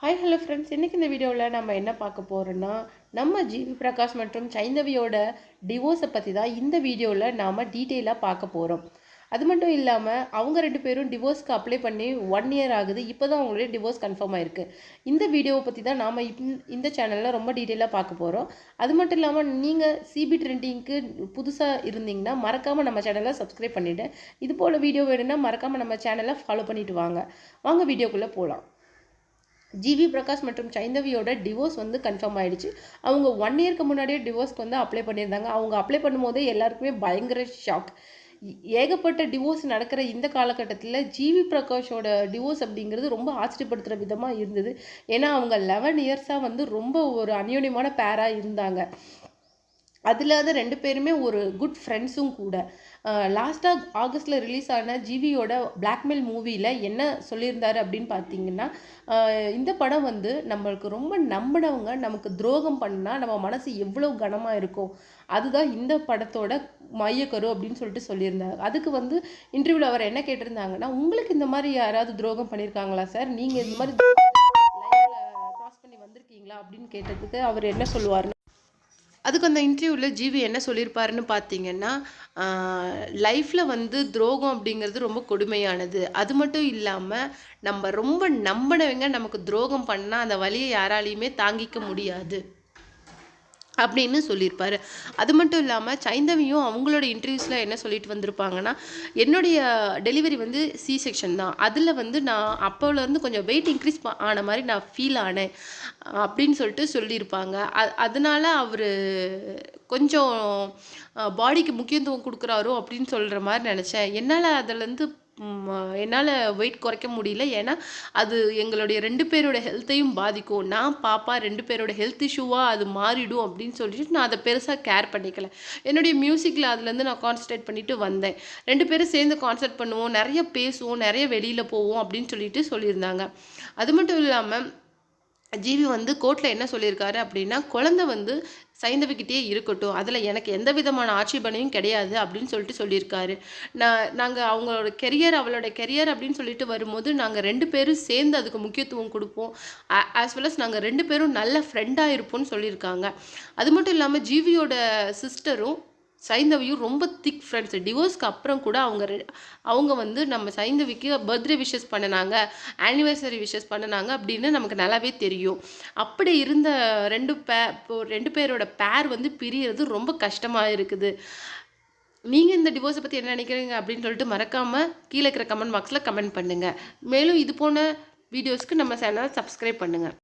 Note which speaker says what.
Speaker 1: Hi hello friends இன்றைக்கி இந்த வீடியோவில் நம்ம என்ன பார்க்க போகிறோன்னா நம்ம ஜிவி பிரகாஷ் மற்றும் சைந்தவியோட டிவோர்ஸை பற்றி தான் இந்த வீடியோவில் நாம் டீட்டெயிலாக பார்க்க போகிறோம் அது மட்டும் இல்லாமல் அவங்க ரெண்டு பேரும் டிவோர்ஸ்க்கு அப்ளை பண்ணி ஒன் இயர் ஆகுது. இப்போ தான் அவங்களுடைய டிவோர்ஸ் கன்ஃபார்ம் ஆயிருக்கு. இந்த வீடியோவை பற்றி தான் நாம் இந்த சேனலில் ரொம்ப டீட்டெயிலாக பார்க்க போகிறோம் அது மட்டும் இல்லாமல் நீங்கள் சிபி ட்ரெண்டிங்க்கு புதுசாக இருந்தீங்கன்னா மறக்காமல் நம்ம சேனலை சப்ஸ்கிரைப் பண்ணிவிட்டு இது போல் வீடியோ வேணும்னா மறக்காமல் நம்ம சேனலை ஃபாலோ பண்ணிவிட்டு வாங்க. வாங்க வீடியோக்குள்ளே போகலாம் ஜிவி பிரகாஷ் மற்றும் சைந்தவியோட டிவோர்ஸ் வந்து கன்ஃபார்ம் ஆகிடுச்சு அவங்க ஒன் இயர்க்கு முன்னாடியே டிவோர்ஸ்க்கு வந்து அப்ளை பண்ணியிருந்தாங்க. அவங்க அப்ளை பண்ணும்போதே எல்லாருக்குமே பயங்கர ஷாக் ஏகப்பட்ட டிவோர்ஸ் நடக்கிற இந்த காலகட்டத்தில் ஜிவி பிரகாஷோட டிவோர்ஸ் அப்படிங்கிறது ரொம்ப ஆச்சரியப்படுத்துகிற விதமாக இருந்தது. ஏன்னா அவங்க லெவன் இயர்ஸாக வந்து ரொம்ப ஒரு அந்யோன்யமான பேராக இருந்தாங்க. அதில் ரெண்டு பேருமே ஒரு குட் ஃப்ரெண்ட்ஸும் கூட. லாஸ்ட்டாக ஆகஸ்ட்டில் ரிலீஸ் ஆன ஜிவியோட பிளாக்மெயில் மூவியில் என்ன சொல்லியிருந்தாரு அப்படின்னு பார்த்தீங்கன்னா இந்த படம் வந்து நம்மளுக்கு ரொம்ப நம்பினவங்க நமக்கு துரோகம் பண்ணால் நம்ம மனசு எவ்வளோ கனமாக இருக்கும் அதுதான் இந்த படத்தோட மையக்கரு அப்படின்னு சொல்லிட்டு சொல்லியிருந்தாங்க அதுக்கு வந்து இன்டர்வியூவில் அவர் என்ன கேட்டிருந்தாங்கன்னா உங்களுக்கு இந்த மாதிரி யாராவது துரோகம் பண்ணியிருக்காங்களா சார்? நீங்கள் இந்த மாதிரி க்ராஸ் பண்ணி வந்திருக்கீங்களா? அப்படின்னு கேட்டதுக்கு அவர் என்ன சொல்லுவார் அதுக்கு அந்த இன்டர்வியூவில் ஜிவி என்ன சொல்லியிருப்பாருன்னு பார்த்தீங்கன்னா லைஃப்பில் வந்து துரோகம் அப்படிங்கிறது ரொம்ப கொடுமையானது. அது மட்டும் இல்லாமல் நம்ம ரொம்ப நம்பினவங்க நமக்கு துரோகம் பண்ணால் அந்த வழியை யாராலையுமே தாங்கிக்க முடியாது. அப்படின்னு சொல்லியிருப்பார். அது மட்டும் இல்லாமல் சைந்தவியும் அவங்களோட இன்டர்வியூஸில் என்ன சொல்லிட்டு வந்திருப்பாங்கன்னா என்னுடைய டெலிவரி வந்து சி செக்ஷன் தான். அதில் வந்து நான் அப்போலேருந்து கொஞ்சம் வெயிட் இன்க்ரீஸ் ஆன மாதிரி நான் ஃபீல் ஆனேன். அப்படின்னு சொல்லிட்டு சொல்லியிருப்பாங்க. அ அவர் கொஞ்சம் பாடிக்கு முக்கியத்துவம் கொடுக்குறாரோ அப்படின்னு சொல்கிற மாதிரி நினச்சேன். என்னால் அதுலேருந்து என்னால் வெயிட் குறைக்க முடியல. ஏன்னா அது எங்களுடைய ரெண்டு பேரோட ஹெல்த்தையும் பாதிக்கும். நான் பாப்பா ரெண்டு பேரோட ஹெல்த் இஷ்யூவாக அது மாறிடும் அப்படின்னு சொல்லிட்டு நான் அதை பெருசாக கேர் பண்ணிக்கல. என்னுடைய மியூசிக்கில் அதுலேருந்து நான் கான்சன்ட்ரேட் பண்ணிட்டு வந்தேன். ரெண்டு பேரும் சேர்ந்து கான்சன்ட்ரேட் பண்ணுவோம். நிறைய பேசுவோம். நிறைய வெளியில் போவோம் அப்படின்னு சொல்லிட்டு சொல்லியிருந்தாங்க. அது மட்டும் இல்லாமல் ஜிவி வந்து கோர்ட்டில் என்ன சொல்லியிருக்காரு அப்படின்னா குழந்தை வந்து சைந்தவிக்கிட்டே இருக்கட்டும் அதில் எனக்கு எந்த விதமான ஆட்சேபனையும் கிடையாது அப்படின்னு சொல்லிட்டு சொல்லியிருக்காரு. நான் நாங்கள் அவங்களோட கெரியர் அவளோட கெரியர் அப்படின்னு சொல்லிட்டு வரும்போது நாங்கள் ரெண்டு பேரும் சேர்ந்து அதுக்கு முக்கியத்துவம் கொடுப்போம். ஆஸ் வெல் அஸ் நாங்கள் ரெண்டு பேரும் நல்ல ஃப்ரெண்டாக இருப்போம்னு சொல்லியிருக்காங்க. அது மட்டும் இல்லாமல் ஜிவியோட சிஸ்டரும் சைந்தவியும் ரொம்ப திக் ஃப்ரெண்ட்ஸ் டிவோர்ஸ்க்கு அப்புறம் கூட அவங்க அவங்க வந்து நம்ம சைந்தவிக்கு பர்த்டே விஷஸ் பண்ணினாங்க ஆனிவர்சரி விஷஸ் பண்ணினாங்க அப்படின்னு நமக்கு நல்லாவே தெரியும். அப்படி இருந்த ரெண்டு பே ரெண்டு பேரோட பேர் வந்து பிரியறது ரொம்ப கஷ்டமாக இருக்குது. நீங்கள் இந்த டிவோர்ஸை பற்றி என்ன நினைக்கிறீங்க அப்படின்னு சொல்லிட்டு மறக்காமல் கீழே இருக்கிற கமெண்ட் பாக்ஸில் கமெண்ட் பண்ணுங்கள் மேலும் இது போன வீடியோஸ்க்கு நம்ம சேனலை சப்ஸ்கிரைப் பண்ணுங்கள்